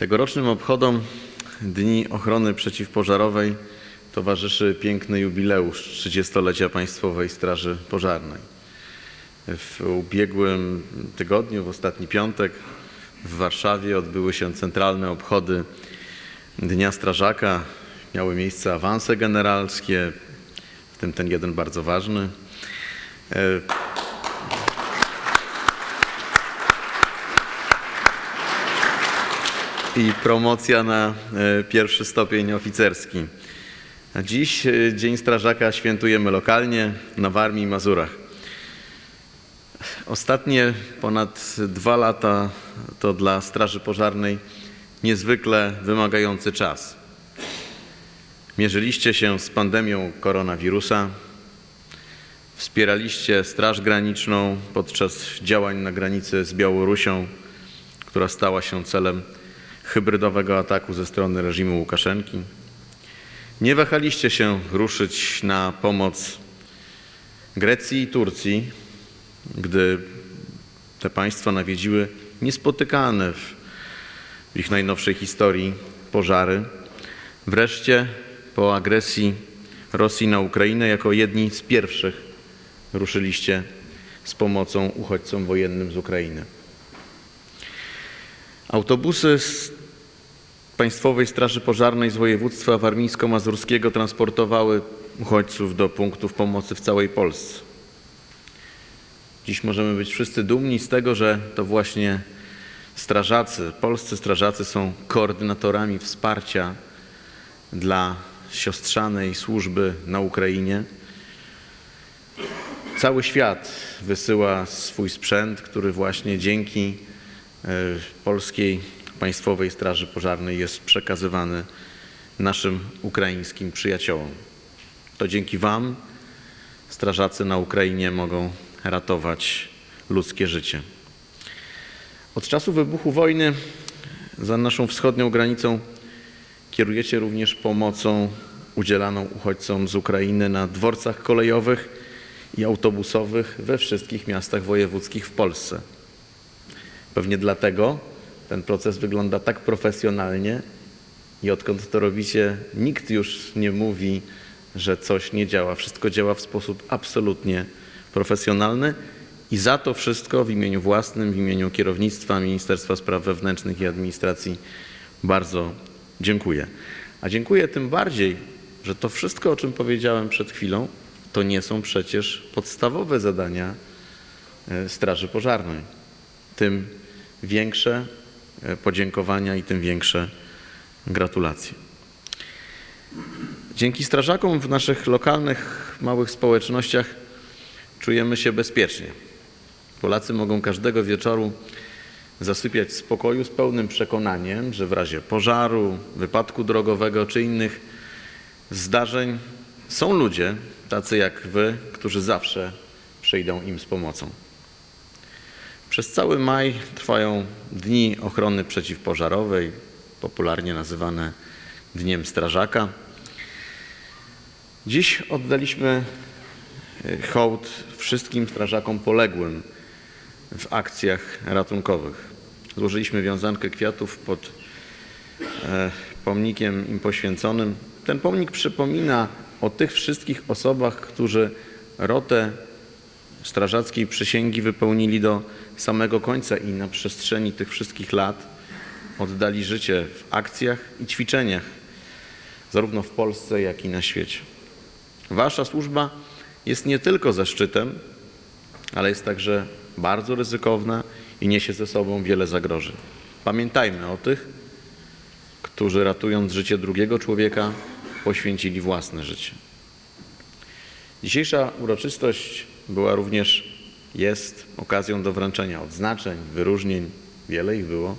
Tegorocznym obchodom Dni Ochrony Przeciwpożarowej towarzyszy piękny jubileusz 30-lecia Państwowej Straży Pożarnej. W ubiegłym tygodniu, w ostatni piątek w Warszawie odbyły się centralne obchody Dnia Strażaka. Miały miejsce awanse generalskie, w tym ten jeden bardzo ważny. I promocja na e, pierwszy stopień oficerski. A dziś e, Dzień Strażaka świętujemy lokalnie na Warmii i Mazurach. Ostatnie ponad dwa lata to dla Straży Pożarnej niezwykle wymagający czas. Mierzyliście się z pandemią koronawirusa, wspieraliście Straż Graniczną podczas działań na granicy z Białorusią, która stała się celem hybrydowego ataku ze strony reżimu Łukaszenki. Nie wahaliście się ruszyć na pomoc Grecji i Turcji, gdy te państwa nawiedziły niespotykane w ich najnowszej historii pożary. Wreszcie po agresji Rosji na Ukrainę jako jedni z pierwszych ruszyliście z pomocą uchodźcom wojennym z Ukrainy. Autobusy z Państwowej Straży Pożarnej z województwa warmińsko-mazurskiego transportowały uchodźców do punktów pomocy w całej Polsce. Dziś możemy być wszyscy dumni z tego, że to właśnie strażacy, polscy strażacy są koordynatorami wsparcia dla siostrzanej służby na Ukrainie. Cały świat wysyła swój sprzęt, który właśnie dzięki e, polskiej Państwowej Straży Pożarnej jest przekazywany naszym ukraińskim przyjaciołom. To dzięki Wam strażacy na Ukrainie mogą ratować ludzkie życie. Od czasu wybuchu wojny za naszą wschodnią granicą kierujecie również pomocą udzielaną uchodźcom z Ukrainy na dworcach kolejowych i autobusowych we wszystkich miastach wojewódzkich w Polsce. Pewnie dlatego ten proces wygląda tak profesjonalnie i odkąd to robicie, nikt już nie mówi, że coś nie działa. Wszystko działa w sposób absolutnie profesjonalny i za to wszystko w imieniu własnym, w imieniu kierownictwa Ministerstwa Spraw Wewnętrznych i Administracji bardzo dziękuję. A dziękuję tym bardziej, że to wszystko, o czym powiedziałem przed chwilą, to nie są przecież podstawowe zadania e, Straży Pożarnej. Tym większe podziękowania i tym większe gratulacje. Dzięki strażakom w naszych lokalnych, małych społecznościach czujemy się bezpiecznie. Polacy mogą każdego wieczoru zasypiać w spokoju z pełnym przekonaniem, że w razie pożaru, wypadku drogowego czy innych zdarzeń są ludzie, tacy jak wy, którzy zawsze przyjdą im z pomocą. Przez cały maj trwają Dni Ochrony Przeciwpożarowej, popularnie nazywane Dniem Strażaka. Dziś oddaliśmy e, hołd wszystkim strażakom poległym w akcjach ratunkowych. Złożyliśmy wiązankę kwiatów pod e, pomnikiem im poświęconym. Ten pomnik przypomina o tych wszystkich osobach, którzy rotę strażackiej przysięgi wypełnili do samego końca i na przestrzeni tych wszystkich lat oddali życie w akcjach i ćwiczeniach, zarówno w Polsce, jak i na świecie. Wasza służba jest nie tylko zaszczytem, ale jest także bardzo ryzykowna i niesie ze sobą wiele zagrożeń. Pamiętajmy o tych, którzy ratując życie drugiego człowieka, poświęcili własne życie. Dzisiejsza uroczystość była również, jest okazją do wręczenia odznaczeń, wyróżnień, wiele ich było,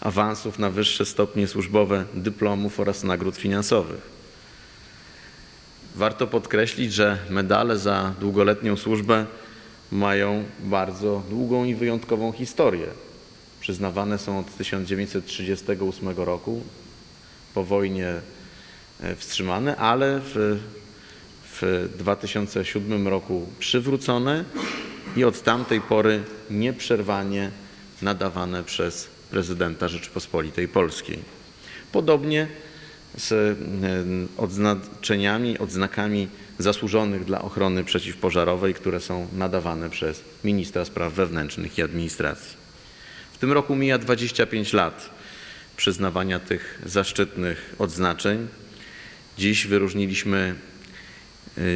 awansów na wyższe stopnie służbowe, dyplomów oraz nagród finansowych. Warto podkreślić, że medale za długoletnią służbę mają bardzo długą i wyjątkową historię. Przyznawane są od 1938 roku, po wojnie e, wstrzymane, ale w, w 2007 roku przywrócone i od tamtej pory nieprzerwanie nadawane przez prezydenta Rzeczypospolitej Polskiej. Podobnie z e, odznaczeniami, odznakami zasłużonych dla ochrony przeciwpożarowej, które są nadawane przez ministra spraw wewnętrznych i administracji. W tym roku mija 25 lat przyznawania tych zaszczytnych odznaczeń. Dziś wyróżniliśmy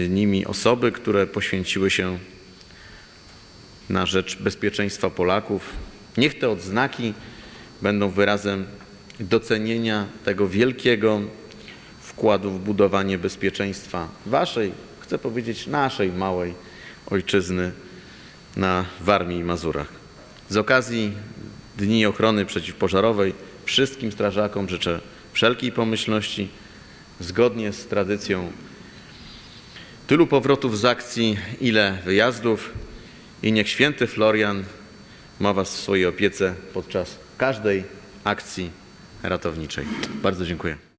nimi osoby, które poświęciły się na rzecz bezpieczeństwa Polaków. Niech te odznaki będą wyrazem docenienia tego wielkiego wkładu w budowanie bezpieczeństwa waszej, chcę powiedzieć naszej małej ojczyzny na Warmii i Mazurach. Z okazji Dni Ochrony Przeciwpożarowej wszystkim strażakom życzę wszelkiej pomyślności, zgodnie z tradycją tylu powrotów z akcji, ile wyjazdów i niech święty Florian ma Was w swojej opiece podczas każdej akcji ratowniczej. Bardzo dziękuję.